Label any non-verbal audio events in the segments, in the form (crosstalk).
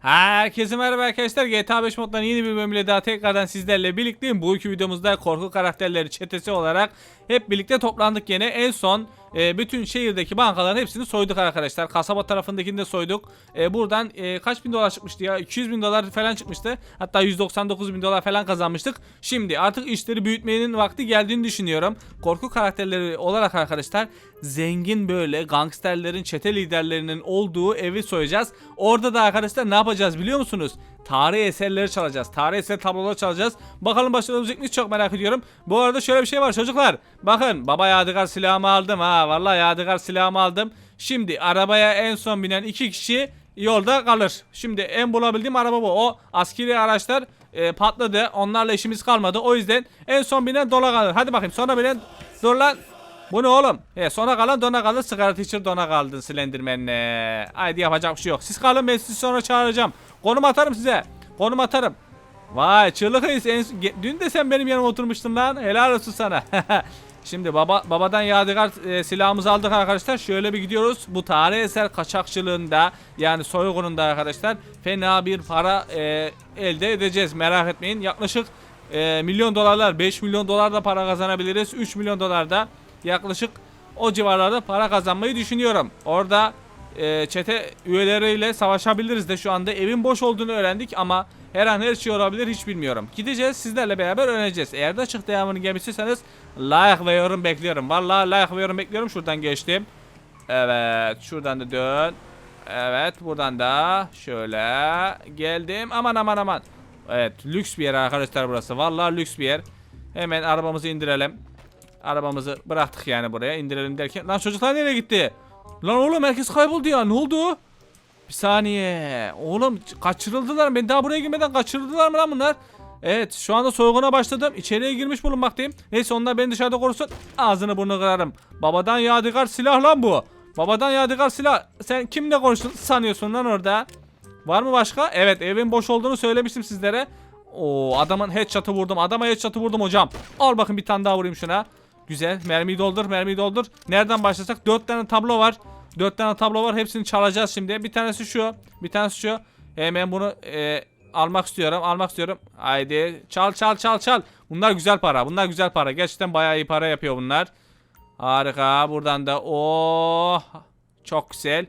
Herkese merhaba arkadaşlar. GTA 5 moddan yeni bir bölümle daha tekrardan sizlerle birlikteyim. Bu iki videomuzda korku karakterleri çetesi olarak hep birlikte toplandık yine. En son e, bütün şehirdeki bankaların hepsini soyduk arkadaşlar. Kasaba tarafındakini de soyduk. E, buradan e, kaç bin dolar çıkmıştı ya? 200 bin dolar falan çıkmıştı. Hatta 199 bin dolar falan kazanmıştık. Şimdi artık işleri büyütmenin vakti geldiğini düşünüyorum. Korku karakterleri olarak arkadaşlar zengin böyle gangsterlerin çete liderlerinin olduğu evi soyacağız. Orada da arkadaşlar ne yapacağız biliyor musunuz? Tarihi eserleri çalacağız. Tarihi eser tabloları çalacağız. Bakalım başarabilecek miyiz çok merak ediyorum. Bu arada şöyle bir şey var çocuklar. Bakın baba yadigar silahımı aldım ha. Vallahi yadigar silahımı aldım. Şimdi arabaya en son binen iki kişi yolda kalır. Şimdi en bulabildiğim araba bu. O askeri araçlar e, patladı. Onlarla işimiz kalmadı. O yüzden en son binen dola kalır. Hadi bakayım sonra binen dur lan. Bu ne oğlum? He, sona kalan dona kalır. Sigara teacher dona kaldın Slenderman'le. Haydi yapacak bir şey yok. Siz kalın ben sizi sonra çağıracağım. Konum atarım size. Konum atarım. Vay çığlık ge- dün de sen benim yanıma oturmuştun lan. Helal olsun sana. (laughs) Şimdi baba babadan yadigar e, silahımızı aldık arkadaşlar. Şöyle bir gidiyoruz. Bu tarih eser kaçakçılığında yani soygununda arkadaşlar fena bir para e, elde edeceğiz. Merak etmeyin. Yaklaşık e, milyon dolarlar 5 milyon dolar da para kazanabiliriz. 3 milyon dolar da yaklaşık o civarlarda para kazanmayı düşünüyorum. Orada e, çete üyeleriyle savaşabiliriz de şu anda evin boş olduğunu öğrendik ama her an her şey olabilir hiç bilmiyorum. Gideceğiz sizlerle beraber öğreneceğiz. Eğer de açık devamını gelmişseniz like ve yorum bekliyorum. Vallahi like ve yorum bekliyorum. Şuradan geçtim. Evet şuradan da dön. Evet buradan da şöyle geldim. Aman aman aman. Evet lüks bir yer arkadaşlar burası. Vallahi lüks bir yer. Hemen arabamızı indirelim. Arabamızı bıraktık yani buraya indirelim derken. Lan çocuklar nereye gitti? Lan oğlum herkes kayboldu ya ne oldu? Bir saniye. Oğlum kaçırıldılar? Ben daha buraya girmeden kaçırıldılar mı lan bunlar? Evet şu anda soyguna başladım. İçeriye girmiş bulunmaktayım. Neyse onlar beni dışarıda korusun. Ağzını burnunu kırarım. Babadan yadigar silah lan bu. Babadan yadigar silah. Sen kimle konuştun sanıyorsun lan orada? Var mı başka? Evet evin boş olduğunu söylemiştim sizlere. Oo adamın headshot'ı vurdum. Adama headshot'ı vurdum hocam. Al bakın bir tane daha vurayım şuna. Güzel. Mermiyi doldur, mermiyi doldur. Nereden başlasak? 4 tane tablo var. 4 tane tablo var. Hepsini çalacağız şimdi. Bir tanesi şu. Bir tanesi şu. Hemen bunu e, almak istiyorum. Almak istiyorum. Haydi. Çal çal çal çal. Bunlar güzel para. Bunlar güzel para. Gerçekten bayağı iyi para yapıyor bunlar. Harika. Buradan da oh çok güzel.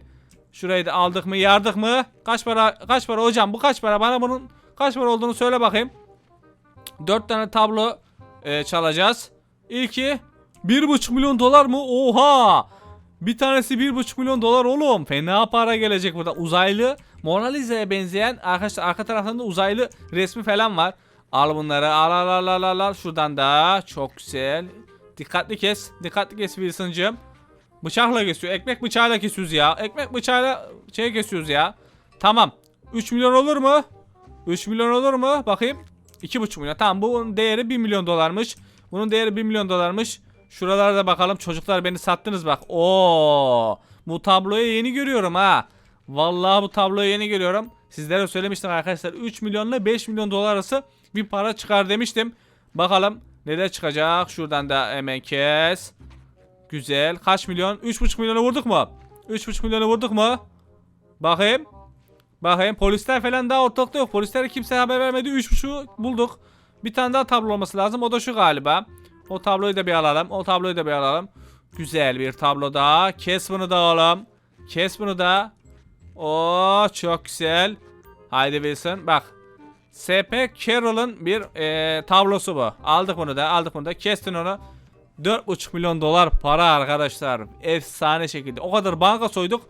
Şurayı da aldık mı? Yardık mı? Kaç para? Kaç para hocam? Bu kaç para? Bana bunun kaç para olduğunu söyle bakayım. 4 tane tablo e, çalacağız. İlki 1,5 milyon dolar mı? Oha! Bir tanesi 1,5 milyon dolar oğlum. Fena para gelecek burada. Uzaylı Mona Lisa'ya benzeyen arkadaşlar arka tarafında uzaylı resmi falan var. Al bunları. Al al al al al. al. Şuradan da çok güzel. Dikkatli kes. Dikkatli kes Wilson'cığım. Bıçakla kesiyor. Ekmek bıçağıyla kesiyoruz ya. Ekmek bıçağıyla şey kesiyoruz ya. Tamam. 3 milyon olur mu? 3 milyon olur mu? Bakayım. 2,5 milyon. Tamam bunun değeri 1 milyon dolarmış. Bunun değeri 1 milyon dolarmış. Şuralarda bakalım çocuklar beni sattınız bak. Oo! Bu tabloyu yeni görüyorum ha. Vallahi bu tabloyu yeni görüyorum. Sizlere söylemiştim arkadaşlar 3 milyonla 5 milyon dolar arası bir para çıkar demiştim. Bakalım neler çıkacak. Şuradan da hemen kes. Güzel. Kaç milyon? 3,5 milyonu vurduk mu? 3,5 milyonu vurduk mu? Bakayım. Bakayım polisler falan daha ortalıkta yok. Polisler kimse haber vermedi. 3,5'u bulduk. Bir tane daha tablo olması lazım. O da şu galiba. O tabloyu da bir alalım. O tabloyu da bir alalım. Güzel bir tablo daha. Kes bunu da oğlum. Kes bunu da. Oo çok güzel. Haydi Wilson bak. SP Carroll'ın bir e, tablosu bu. Aldık bunu da aldık bunu da. Kestin onu. 4,5 milyon dolar para arkadaşlar. Efsane şekilde. O kadar banka soyduk.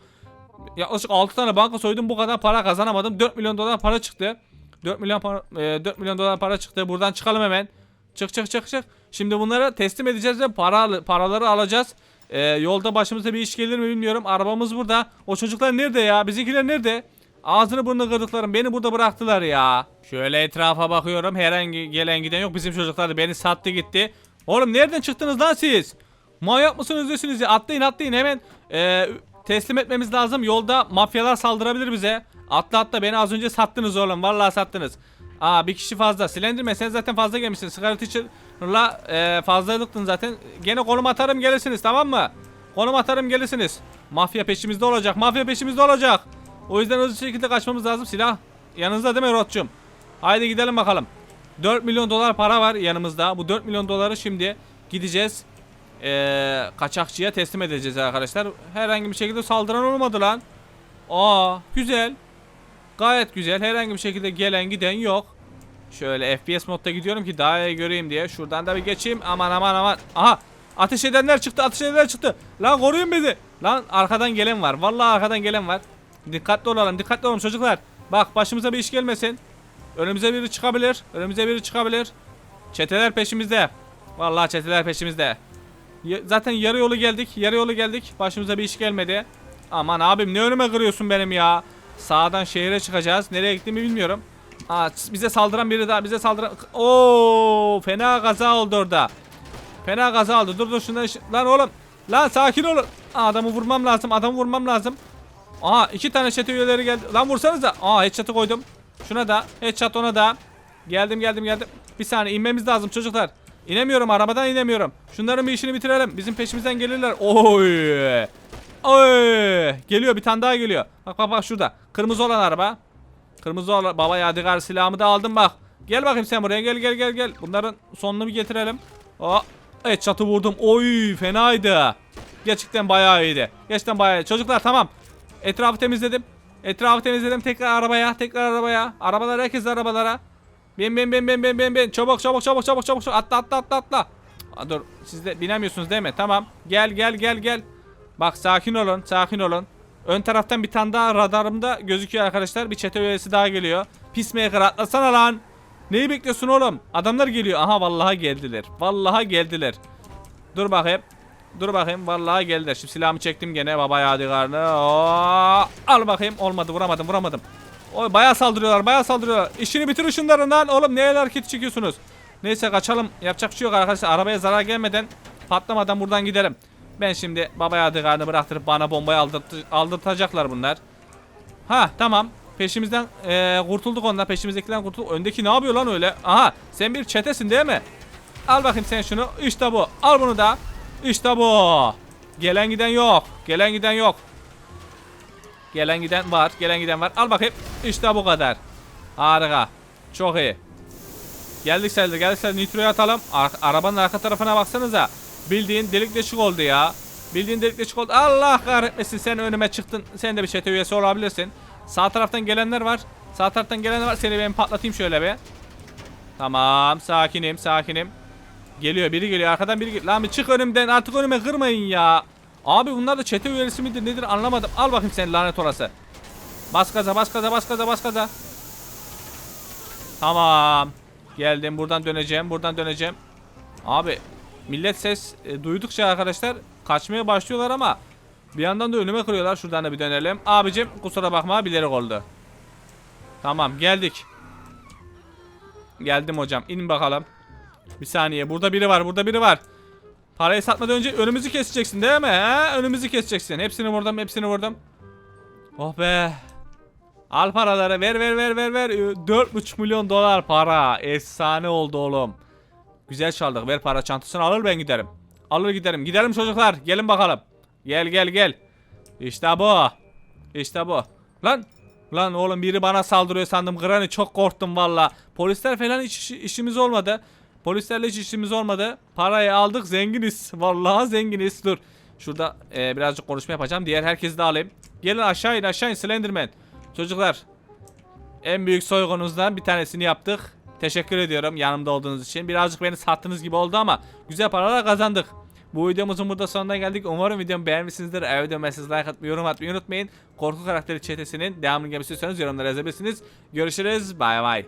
Yaklaşık 6 tane banka soydum. Bu kadar para kazanamadım. 4 milyon dolar para çıktı. 4 milyon para, e, 4 milyon dolar para çıktı. Buradan çıkalım hemen. Çık çık çık çık. Şimdi bunları teslim edeceğiz ve para paraları alacağız. E, yolda başımıza bir iş gelir mi bilmiyorum. Arabamız burada. O çocuklar nerede ya? Bizimkiler nerede? Ağzını burnunu kırdıklarım beni burada bıraktılar ya. Şöyle etrafa bakıyorum. Herhangi gelen giden yok. Bizim çocuklar da beni sattı gitti. Oğlum nereden çıktınız lan siz? Manyak mısınız nesiniz ya? Atlayın atlayın hemen. Ee, teslim etmemiz lazım. Yolda mafyalar saldırabilir bize. Atla atla beni az önce sattınız oğlum. Vallahi sattınız. Aa bir kişi fazla. Slenderman sen zaten fazla gelmişsin. Sigara Teacher'la e, fazlalıktın zaten. Gene konum atarım gelirsiniz tamam mı? Konum atarım gelirsiniz. Mafya peşimizde olacak. Mafya peşimizde olacak. O yüzden hızlı şekilde kaçmamız lazım. Silah yanınızda değil mi Rotçum? Haydi gidelim bakalım. 4 milyon dolar para var yanımızda. Bu 4 milyon doları şimdi gideceğiz. Ee, kaçakçıya teslim edeceğiz arkadaşlar. Herhangi bir şekilde saldıran olmadı lan. Aa güzel. Gayet güzel. Herhangi bir şekilde gelen giden yok. Şöyle FPS modda gidiyorum ki daha iyi göreyim diye. Şuradan da bir geçeyim. Aman aman aman. Aha. Ateş edenler çıktı. Ateş edenler çıktı. Lan koruyun bizi. Lan arkadan gelen var. Vallahi arkadan gelen var. Dikkatli olalım. Dikkatli olalım çocuklar. Bak başımıza bir iş gelmesin. Önümüze biri çıkabilir. Önümüze biri çıkabilir. Çeteler peşimizde. Vallahi çeteler peşimizde. Zaten yarı yolu geldik. Yarı yolu geldik. Başımıza bir iş gelmedi. Aman abim ne önüme kırıyorsun benim ya. Sağdan şehire çıkacağız. Nereye gittiğimi bilmiyorum. Aa, bize saldıran biri daha. Bize saldıran... Oo, fena kaza oldu orada. Fena kaza oldu. Dur dur şundan... Lan oğlum. Lan sakin olun. Aa, adamı vurmam lazım. Adamı vurmam lazım. Aha iki tane çete üyeleri geldi. Lan vursanıza. Aa headshot'ı koydum. Şuna da. Headshot ona da. Geldim geldim geldim. Bir saniye inmemiz lazım çocuklar. İnemiyorum arabadan inemiyorum. Şunların bir işini bitirelim. Bizim peşimizden gelirler. Oy. Oy. Geliyor bir tane daha geliyor. Bak bak bak şurada. Kırmızı olan araba. Kırmızı olan baba yadigar silahımı da aldım bak. Gel bakayım sen buraya gel gel gel gel. Bunların sonunu bir getirelim. Aa, evet çatı vurdum. Oy fenaydı. Gerçekten bayağı iyiydi. Gerçekten bayağı iyi. Çocuklar tamam. Etrafı temizledim. Etrafı temizledim. Tekrar arabaya. Tekrar arabaya. Arabalar herkes arabalara. Bin bin bin bin bin bin bin. Çabuk çabuk çabuk çabuk. çabuk. Atla atla atla atla. Aa, dur siz de binemiyorsunuz değil mi? Tamam. Gel gel gel gel. Bak sakin olun sakin olun. Ön taraftan bir tane daha radarımda gözüküyor arkadaşlar. Bir çete üyesi daha geliyor. Peacemaker atlasana lan. Neyi bekliyorsun oğlum? Adamlar geliyor. Aha vallahi geldiler. Vallahi geldiler. Dur bakayım. Dur bakayım. Vallahi geldiler. Şimdi silahımı çektim gene baba yadigarını. Al bakayım. Olmadı vuramadım vuramadım. Oy bayağı saldırıyorlar bayağı saldırıyorlar. İşini bitirin şunların lan. Oğlum neye hareketi çekiyorsunuz? Neyse kaçalım. Yapacak şey yok arkadaşlar. Arabaya zarar gelmeden patlamadan buradan gidelim. Ben şimdi baba yadigarını bıraktırıp bana bombayı aldırtı, aldırtacaklar bunlar. Ha tamam. Peşimizden eee, kurtulduk onlar. Peşimizdekinden kurtulduk. Öndeki ne yapıyor lan öyle? Aha sen bir çetesin değil mi? Al bakayım sen şunu. İşte bu. Al bunu da. İşte bu. Gelen giden yok. Gelen giden yok. Gelen giden var. Gelen giden var. Al bakayım. İşte bu kadar. Harika. Çok iyi. Geldik sayılır. Geldik sayılır. Nitro'yu atalım. Ar- arabanın arka tarafına baksanıza. Bildiğin delik deşik oldu ya. Bildiğin delik deşik oldu. Allah kahretmesin sen önüme çıktın. Sen de bir çete üyesi olabilirsin. Sağ taraftan gelenler var. Sağ taraftan gelenler var. Seni ben patlatayım şöyle bir. Tamam. Sakinim sakinim. Geliyor biri geliyor arkadan biri geliyor. Lan bir çık önümden artık önüme kırmayın ya. Abi bunlar da çete üyesi midir nedir anlamadım. Al bakayım sen lanet orası. Bas gaza bas gaza bas gaza bas gaza. Tamam. Geldim buradan döneceğim buradan döneceğim. Abi millet ses e, duydukça arkadaşlar kaçmaya başlıyorlar ama bir yandan da önüme kırıyorlar. Şuradan da bir dönelim. Abicim kusura bakma bilerek oldu. Tamam geldik. Geldim hocam. İn bakalım. Bir saniye. Burada biri var. Burada biri var. Parayı satmadan önce önümüzü keseceksin değil mi? He? Önümüzü keseceksin. Hepsini vurdum. Hepsini vurdum. Oh be. Al paraları. Ver ver ver ver ver. 4,5 milyon dolar para. Efsane oldu oğlum. Güzel çaldık. Ver para çantasını alır ben giderim. Alır giderim. Gidelim çocuklar. Gelin bakalım. Gel gel gel. İşte bu. İşte bu. Lan. Lan oğlum biri bana saldırıyor sandım. Granny çok korktum valla. Polisler falan hiç iş- işimiz olmadı. Polislerle hiç işimiz olmadı. Parayı aldık zenginiz. (laughs) Vallahi zenginiz. Dur. Şurada e, birazcık konuşma yapacağım. Diğer herkesi de alayım. Gelin aşağı in aşağı in Slenderman. Çocuklar. En büyük soygunuzdan bir tanesini yaptık. Teşekkür ediyorum yanımda olduğunuz için. Birazcık beni sattığınız gibi oldu ama güzel paralar kazandık. Bu videomuzun burada sonuna geldik. Umarım videomu beğenmişsinizdir. Eğer videoma siz like atmayı, yorum atmayı unutmayın. Korku karakteri çetesinin devamını istiyorsanız yorumlara yazabilirsiniz. Görüşürüz. Bay bay.